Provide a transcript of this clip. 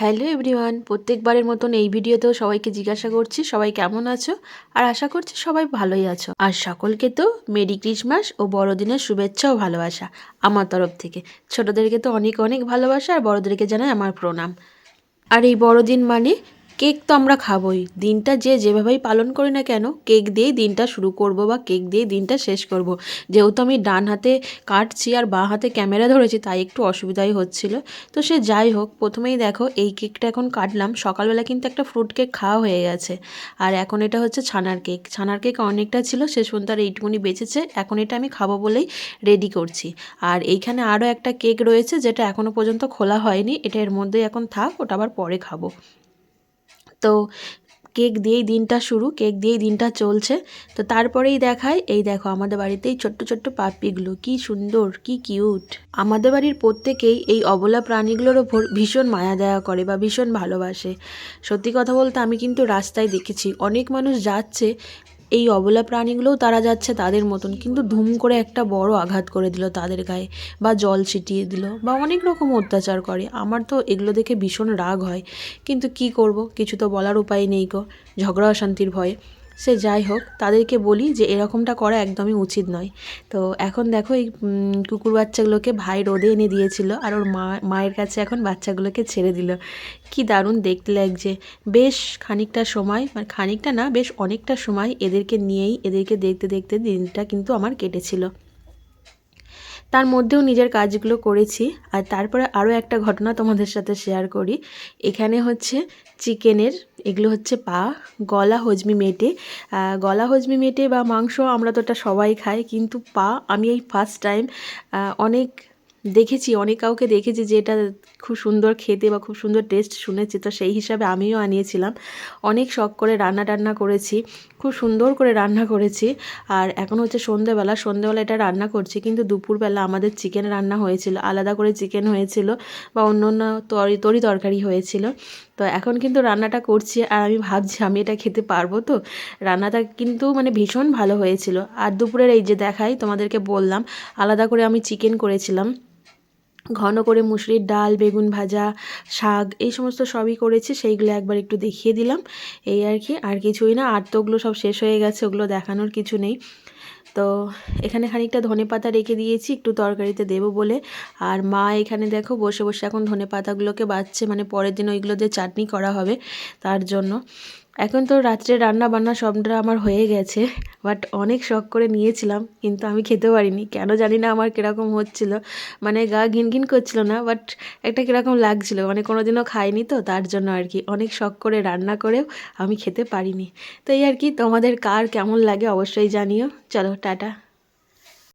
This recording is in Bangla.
হ্যালো এভরিওয়ান, প্রত্যেকবারের মতন এই ভিডিওতেও সবাইকে জিজ্ঞাসা করছি, সবাই কেমন আছো? আর আশা করছি সবাই ভালোই আছো। আর সকলকে তো মেরি ক্রিসমাস ও বড়দিনের শুভেচ্ছা ও ভালোবাসা আমার তরফ থেকে। ছোটদেরকে তো অনেক অনেক ভালোবাসা, আর বড়দেরকে জানাই আমার প্রণাম। আর এই বড়দিন মানে কেক তো আমরা খাবোই। দিনটা যে যেভাবেই পালন করি না কেন, কেক দিয়েই দিনটা শুরু করব বা কেক দিয়েই দিনটা শেষ করব। যেহেতু আমি ডান হাতে কাটছি আর বাঁ হাতে ক্যামেরা ধরেছি, তাই একটু অসুবিধাই হচ্ছিল। তো সে যাই হোক, প্রথমেই দেখো এই কেকটা এখন কাটলাম। সকালবেলা কিন্তু একটা ফ্রুট কেক খাওয়া হয়ে গেছে। আর এখন এটা হচ্ছে ছানার কেক। ছানার কেক অনেকটা ছিল, শেষ পর্যন্ত আর এইটুকুনি বেঁচেছে। এখন এটা আমি খাব বলেই রেডি করছি। আর এইখানে আরও একটা কেক রয়েছে, যেটা এখনও পর্যন্ত খোলা হয়নি। এটা এর মধ্যেই এখন থাক, ওটা আবার পরে খাব। তো কেক দিয়েই দিনটা শুরু, কেক দিয়েই দিনটা চলছে। তো তারপরেই দেখায়, এই দেখো আমাদের বাড়িতেই ছোট্ট ছোট্ট পাপ্পিগুলো কি সুন্দর, কি কিউট। আমাদের বাড়ির প্রত্যেকেই এই অবলা প্রাণীগুলোর ওপর ভীষণ মায়া দেয়া করে বা ভীষণ ভালোবাসে। সত্যি কথা বলতে আমি কিন্তু রাস্তায় দেখেছি, অনেক মানুষ যাচ্ছে এই অবলা প্রাণীগুলোও তারা যাচ্ছে তাদের মতন। কিন্তু ধুম করে একটা বড় আঘাত করে দিল তাদের গায়ে বা জল ছিটিয়ে দিল বা অনেক রকম অত্যাচার করে। আমার তো এগুলো দেখে ভীষণ রাগ হয়। কিন্তু কি করব? কিছু তো বলার উপায় নেই গো। ঝগড়া অশান্তির ভয়ে। সে যাই হোক, তাদেরকে বলি যে এরকমটা করা একদমই উচিত নয়। তো এখন দেখো এই কুকুর বাচ্চাগুলোকে ভাই রোদে এনে দিয়েছিল আর ওর মা, মায়ের কাছে এখন বাচ্চাগুলোকে ছেড়ে দিল। কি দারুণ দেখতে লাগছে। বেশ খানিকটা সময় মানে খানিকটা না, বেশ অনেকটা সময় এদেরকে নিয়েই, এদেরকে দেখতে দেখতে দিনটা কিন্তু আমার কেটেছিল। তার মধ্যেও নিজের কাজগুলো করেছি। আর তারপরে আরও একটা ঘটনা তোমাদের সাথে শেয়ার করি। এখানে হচ্ছে চিকেনের, এগুলো হচ্ছে পা, গলা হজমি মেটে। গলা হজমি মেটে বা মাংস আমরা তো এটা সবাই খাই, কিন্তু পা আমি এই ফার্স্ট টাইম অনেক দেখেছি, অনেক কাউকে দেখেছি যে এটা খুব সুন্দর খেতে বা খুব সুন্দর টেস্ট শুনেছি। তো সেই হিসাবে আমিও আনিয়েছিলাম। অনেক শখ করে রান্না টান্না করেছি, খুব সুন্দর করে রান্না করেছি। আর এখন হচ্ছে সন্ধেবেলা সন্ধেবেলা এটা রান্না করছি, কিন্তু দুপুরবেলা আমাদের চিকেন রান্না হয়েছিল, আলাদা করে চিকেন হয়েছিল বা অন্য অন্য তরি তরি তরকারি হয়েছিল। তো এখন কিন্তু রান্নাটা করছি আর আমি ভাবছি আমি এটা খেতে পারব তো। রান্নাটা কিন্তু মানে ভীষণ ভালো হয়েছিল। আর দুপুরের এই যে দেখাই তোমাদেরকে বললাম, আলাদা করে আমি চিকেন করেছিলাম। ঘন করে মুসুরির ডাল, বেগুন ভাজা, শাক, এই সমস্ত সবই করেছি, সেইগুলো একবার একটু দেখিয়ে দিলাম। এই আর কি, আর কিছুই না, আর তো ওগুলো সব শেষ হয়ে গেছে, ওগুলো দেখানোর কিছু নেই। তো এখানে খানিকটা ধনে পাতা রেখে দিয়েছি, একটু তরকারিতে দেবো বলে। আর মা এখানে দেখো, বসে বসে এখন ধনে পাতাগুলোকে বাচ্ছে মানে পরের দিন ওইগুলো দিয়ে চাটনি করা হবে তার জন্য। এখন তো রাত্রে রান্না বান্না সবটা আমার হয়ে গেছে বাট অনেক শখ করে নিয়েছিলাম, কিন্তু আমি খেতে পারিনি। কেন জানি না আমার কীরকম হচ্ছিল। মানে গা ঘিন ঘিন করছিল না বাট একটা কীরকম লাগছিল। মানে কোনো দিনও খাইনি তো, তার জন্য আর কি। অনেক শখ করে রান্না করেও আমি খেতে পারিনি। তো এই আর কি, তোমাদের কার কেমন লাগে অবশ্যই জানিও। চলো, টাটা।